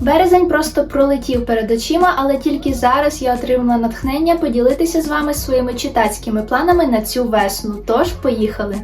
Березень просто пролетів перед очима, але тільки зараз я отримала натхнення поділитися з вами своїми читацькими планами на цю весну. Тож поїхали!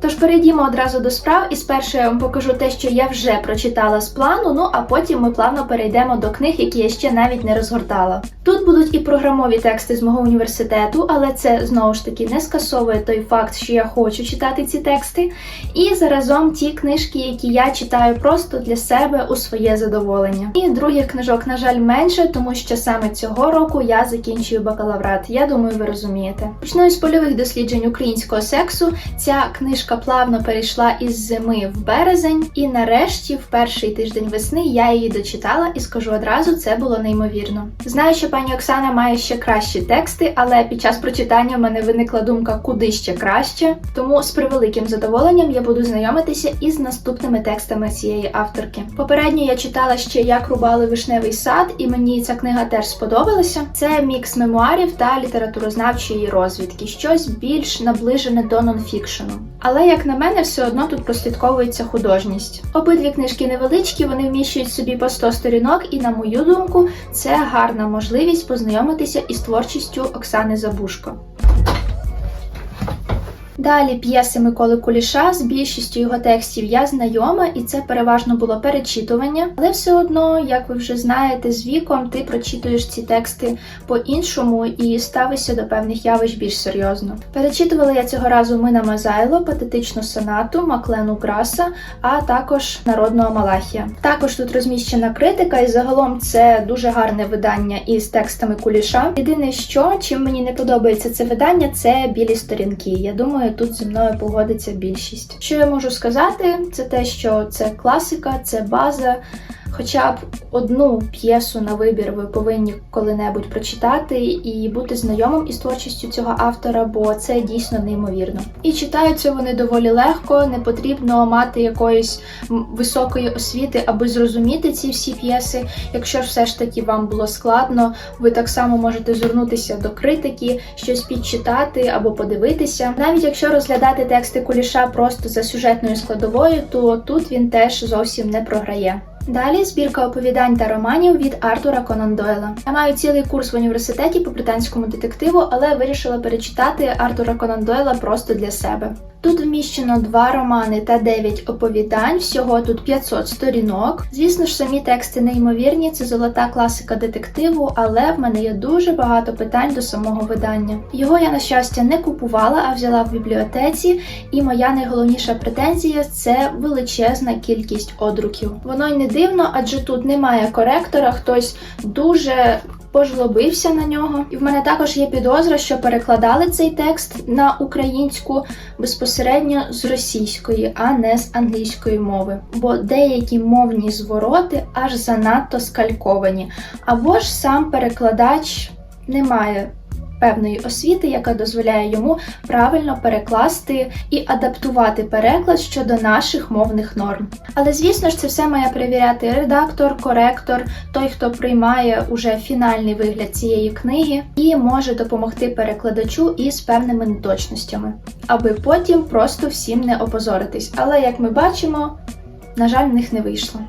Тож перейдімо одразу до справ, і спершу я вам покажу те, що я вже прочитала з плану. Ну а потім ми плавно перейдемо до книг, які я ще навіть не розгортала. Тут будуть і програмові тексти з мого університету, але це знову ж таки не скасовує той факт, що я хочу читати ці тексти. І заразом ті книжки, які я читаю просто для себе у своє задоволення. І других книжок, на жаль, менше, тому що саме цього року я закінчую бакалаврат. Я думаю, ви розумієте. Почну із польових досліджень українського сексу. Ця книжка плавно перейшла із зими в березень, і нарешті, в перший тиждень весни, я її дочитала і скажу одразу, це було неймовірно. Знаю, що пані Оксана має ще кращі тексти, але під час прочитання в мене виникла думка, куди ще краще. Тому з превеликим задоволенням я буду знайомитися із наступними текстами цієї авторки. Попередньо я читала ще як рубали вишневий сад, і мені ця книга теж сподобалася. Це мікс мемуарів та літературознавчої розвідки, щось більш наближене до нонфікшену. Але як на мене, все одно тут прослідковується художність. Обидві книжки невеличкі, вони вміщують собі по 100 сторінок, і на мою думку, це гарна можливість познайомитися із творчістю Оксани Забушко. Далі п'єси Миколи Куліша з більшістю його текстів я знайома, і це переважно було перечитування. Але все одно, як ви вже знаєте, з віком ти прочитуєш ці тексти по-іншому і ставишся до певних явищ більш серйозно. Перечитувала я цього разу Мина Мазайло, патетичну сонату, Маклену Граса, а також народного Малахія. Також тут розміщена критика, і загалом це дуже гарне видання із текстами Куліша. Єдине, що чим мені не подобається це видання, це білі сторінки. Я думаю, тут зі мною погодиться більшість. Що я можу сказати, це те, що це класика, це база. Хоча б одну п'єсу на вибір ви повинні коли-небудь прочитати і бути знайомим із творчістю цього автора, бо це дійсно неймовірно. І читаються вони доволі легко, не потрібно мати якоїсь високої освіти, аби зрозуміти ці всі п'єси. Якщо все ж таки вам було складно, ви так само можете звернутися до критики, щось підчитати або подивитися. Навіть якщо розглядати тексти куліша просто за сюжетною складовою, то тут він теж зовсім не програє. Далі збірка оповідань та романів від Артура Конан Дойла. Я маю цілий курс в університеті по британському детективу, але вирішила перечитати Артура Конан Дойла просто для себе. Тут вміщено два романи та 9 оповідань, всього тут 500 сторінок. Звісно ж, самі тексти неймовірні, це золота класика детективу, але в мене є дуже багато питань до самого видання. Його я, на щастя, не купувала, а взяла в бібліотеці, і моя найголовніша претензія це величезна кількість одруків. Воно й не дивно, адже тут немає коректора, хтось дуже пожлобився на нього. І в мене також є підозра, що перекладали цей текст на українську безпосередньо з російської, а не з англійської мови. Бо деякі мовні звороти аж занадто скальковані, або ж сам перекладач не має певної освіти, яка дозволяє йому правильно перекласти і адаптувати переклад щодо наших мовних норм. Але звісно ж, це все має перевіряти редактор, коректор, той, хто приймає уже фінальний вигляд цієї книги, і може допомогти перекладачу із певними неточностями, аби потім просто всім не опозоритись. Але як ми бачимо, на жаль, в них не вийшло.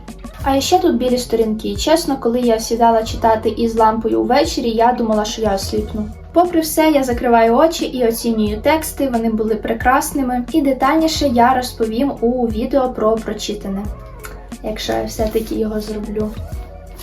А ще тут білі сторінки. Чесно, коли я сідала читати із лампою ввечері, я думала, що я осліпну. Попри все, я закриваю очі і оцінюю тексти, вони були прекрасними. І детальніше я розповім у відео про прочитане, якщо я все-таки його зроблю.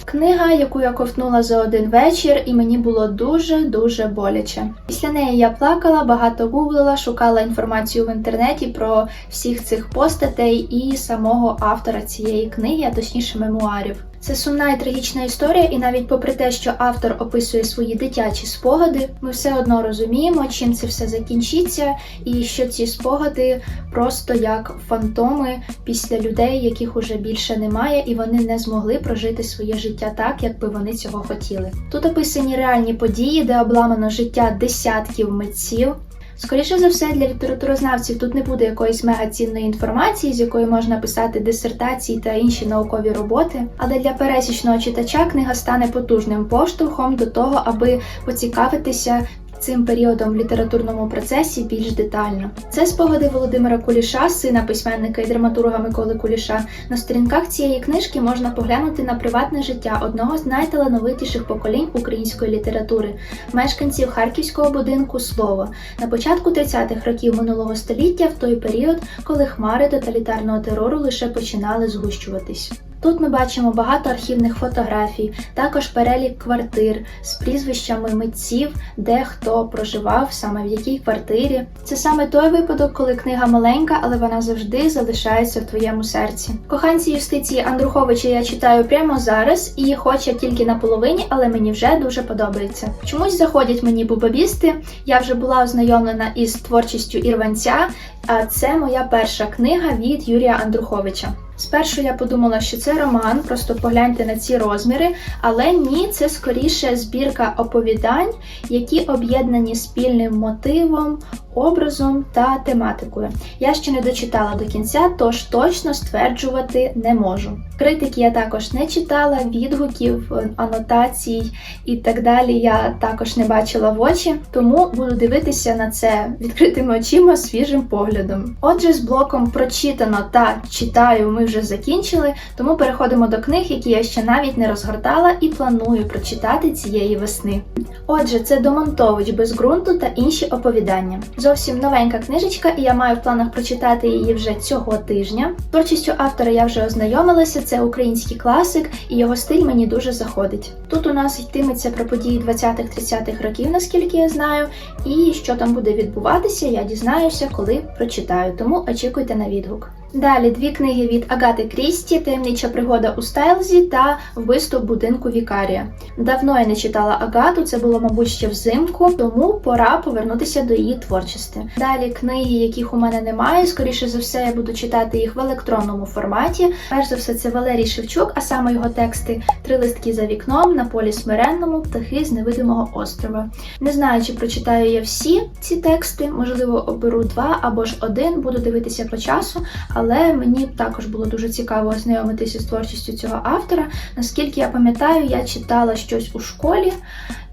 Книга, яку я ковтнула за один вечір, і мені було дуже-дуже боляче. Після неї я плакала, багато гуглила, шукала інформацію в інтернеті про всіх цих постатей і самого автора цієї книги, а точніше мемуарів. Це сумна і трагічна історія, і навіть попри те, що автор описує свої дитячі спогади, ми все одно розуміємо, чим це все закінчиться, і що ці спогади просто як фантоми після людей, яких уже більше немає, і вони не змогли прожити своє життя так, як би вони цього хотіли. Тут описані реальні події, де обламано життя десятків митців. Скоріше за все, для літературознавців тут не буде якоїсь мегацінної інформації, з якої можна писати дисертації та інші наукові роботи. Але для пересічного читача книга стане потужним поштовхом до того, аби поцікавитися цим періодом в літературному процесі більш детально. Це спогади Володимира Куліша, сина письменника і драматурга Миколи Куліша. На сторінках цієї книжки можна поглянути на приватне життя одного з найталановитіших поколінь української літератури, мешканців харківського будинку Слово на початку 30-х років минулого століття, в той період, коли хмари тоталітарного терору лише починали згущуватись. Тут ми бачимо багато архівних фотографій, також перелік квартир з прізвищами митців, де хто проживав, саме в якій квартирі. Це саме той випадок, коли книга маленька, але вона завжди залишається в твоєму серці. Коханці юстиції Андруховича я читаю прямо зараз, і хоч тільки на половині, але мені вже дуже подобається. Чомусь заходять мені бубабісти. Я вже була ознайомлена із творчістю ірванця, а це моя перша книга від Юрія Андруховича. Спершу я подумала, що це роман, просто погляньте на ці розміри, але ні, це скоріше збірка оповідань, які об'єднані спільним мотивом, образом та тематикою. Я ще не дочитала до кінця, тож точно стверджувати не можу. Критики я також не читала, відгуків, анотацій і так далі. Я також не бачила в очі, тому буду дивитися на це відкритими очима, свіжим поглядом. Отже, з блоком прочитано та читаю ми вже закінчили, тому переходимо до книг, які я ще навіть не розгортала і планую прочитати цієї весни. Отже, це Домонтович без ґрунту та інші оповідання. Зовсім новенька книжечка, і я маю в планах прочитати її вже цього тижня. Творчістю автора я вже ознайомилася. Це український класик, і його стиль мені дуже заходить. Тут у нас йтиметься про події 20-30-х років, наскільки я знаю, і що там буде відбуватися, я дізнаюся, коли прочитаю. Тому очікуйте на відгук. Далі дві книги від Агати Крісті, Таємнича пригода у Стайлзі та Вбивство будинку Вікарія. Давно я не читала Агату, це було, мабуть, ще взимку, тому пора повернутися до її творчості. Далі книги, яких у мене немає, скоріше за все, я буду читати їх в електронному форматі. Перш за все, це Валерій Шевчук, а саме його тексти Три листки за вікном, на полі смиренному, птахи з невидимого острова. Не знаю, чи прочитаю я всі ці тексти, можливо, оберу два або ж один, буду дивитися по часу. Але мені також було дуже цікаво ознайомитися з творчістю цього автора. Наскільки я пам'ятаю, я читала щось у школі,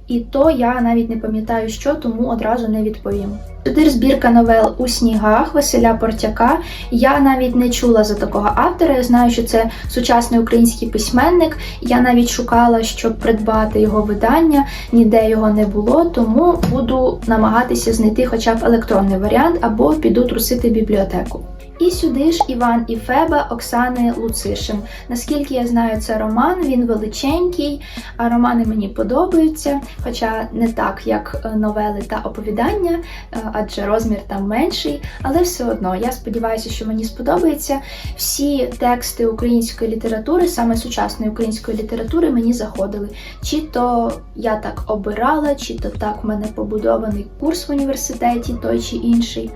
і то я навіть не пам'ятаю, що, тому одразу не відповім. Туди збірка новел у снігах Василя Портяка. Я навіть не чула за такого автора. Я знаю, що це сучасний український письменник. Я навіть шукала, щоб придбати його видання, ніде його не було, тому буду намагатися знайти хоча б електронний варіант або піду трусити бібліотеку. І сюди ж Іван і Феба Оксани Луцишин. Наскільки я знаю, це роман, він величенький, а романи мені подобаються, хоча не так, як новели та оповідання, адже розмір там менший. Але все одно я сподіваюся, що мені сподобається. Всі тексти української літератури, саме сучасної української літератури, мені заходили. Чи то я так обирала, чи то так в мене побудований курс в університеті, той чи інший.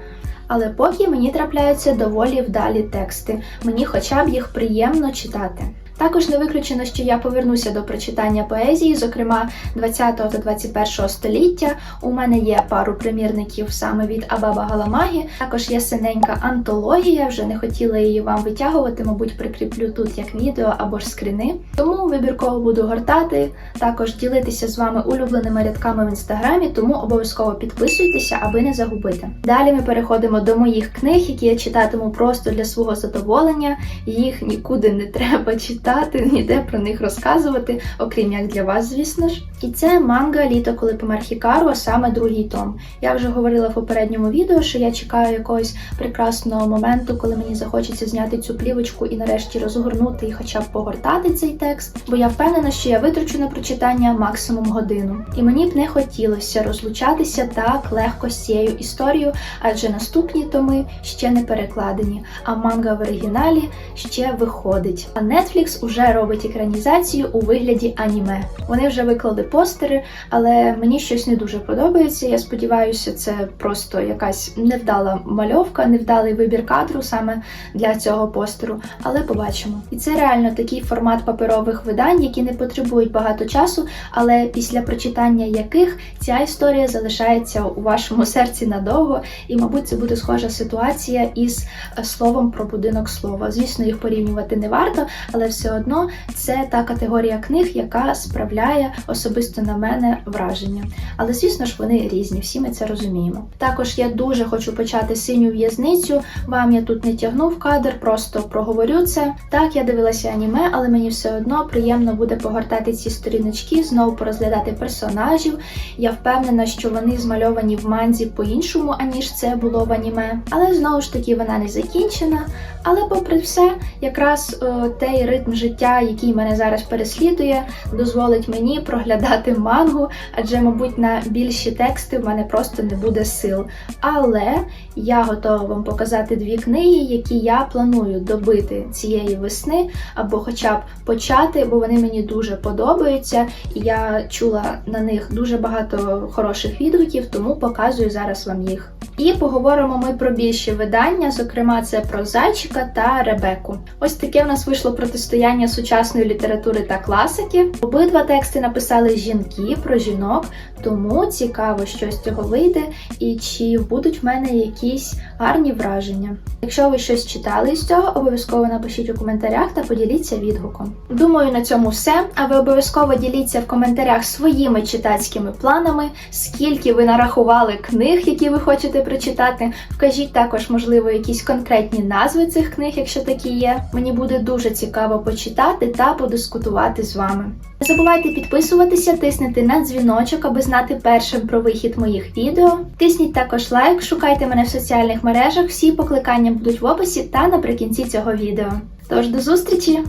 Але поки мені трапляються доволі вдалі тексти, мені хоча б їх приємно читати. Також не виключено, що я повернуся до прочитання поезії, зокрема 20 та 21 століття. У мене є пару примірників саме від Абаба Галамагі. Також є синенька антологія, вже не хотіла її вам витягувати, мабуть, прикріплю тут як відео або ж скріни. Тому вибірково буду гортати, також ділитися з вами улюбленими рядками в інстаграмі, тому обов'язково підписуйтеся, аби не загубити. Далі ми переходимо до моїх книг, які я читатиму просто для свого задоволення. Їх нікуди не треба читати читати, ніде про них розказувати, окрім як для вас, звісно ж. І це манга Літо, коли помер Хікару, а саме другий том. Я вже говорила в попередньому відео, що я чекаю якогось прекрасного моменту, коли мені захочеться зняти цю плівочку і нарешті розгорнути і хоча б погортати цей текст. Бо я впевнена, що я витрачу на прочитання максимум годину. І мені б не хотілося розлучатися так легко з цією історією, адже наступні томи ще не перекладені, а манга в оригіналі ще виходить. А Netflix уже робить екранізацію у вигляді аніме. Вони вже виклали постери, але мені щось не дуже подобається. Я сподіваюся, це просто якась невдала мальовка, невдалий вибір кадру саме для цього постеру. Але побачимо. І це реально такий формат паперових видань, які не потребують багато часу, але після прочитання яких ця історія залишається у вашому серці надовго, і, мабуть, це буде схожа ситуація із словом про будинок слова. Звісно, їх порівнювати не варто, але все все одно це та категорія книг, яка справляє особисто на мене враження. Але звісно ж вони різні, всі ми це розуміємо. Також я дуже хочу почати синю в'язницю. Вам я тут не тягну в кадр, просто проговорю це. Так, я дивилася аніме, але мені все одно приємно буде погортати ці сторіночки, знову порозглядати персонажів. Я впевнена, що вони змальовані в манзі по-іншому, аніж це було в аніме. Але знову ж таки вона не закінчена. Але попри все, якраз о, той ритм життя, який мене зараз переслідує, дозволить мені проглядати мангу, адже, мабуть, на більші тексти в мене просто не буде сил. Але я готова вам показати дві книги, які я планую добити цієї весни, або хоча б почати, бо вони мені дуже подобаються, і я чула на них дуже багато хороших відгуків, тому показую зараз вам їх. І поговоримо ми про більші видання, зокрема, це про зайчика та Ребеку. Ось таке в нас вийшло протистояння сучасної літератури та класики. Обидва тексти написали жінки про жінок, тому цікаво, що з цього вийде, і чи будуть в мене якісь гарні враження. Якщо ви щось читали з цього, обов'язково напишіть у коментарях та поділіться відгуком. Думаю, на цьому все. А ви обов'язково діліться в коментарях своїми читацькими планами, скільки ви нарахували книг, які ви хочете прочитати. Вкажіть також, можливо, якісь конкретні назви цих книг, якщо такі є. Мені буде дуже цікаво почитати та подискутувати з вами. Не забувайте підписуватися, тиснути на дзвіночок, аби знати першим про вихід моїх відео. Тисніть також лайк, шукайте мене в соціальних мережах. Всі покликання будуть в описі та наприкінці цього відео. Тож до зустрічі!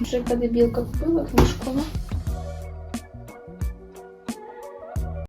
Вже дебілка купила книжку.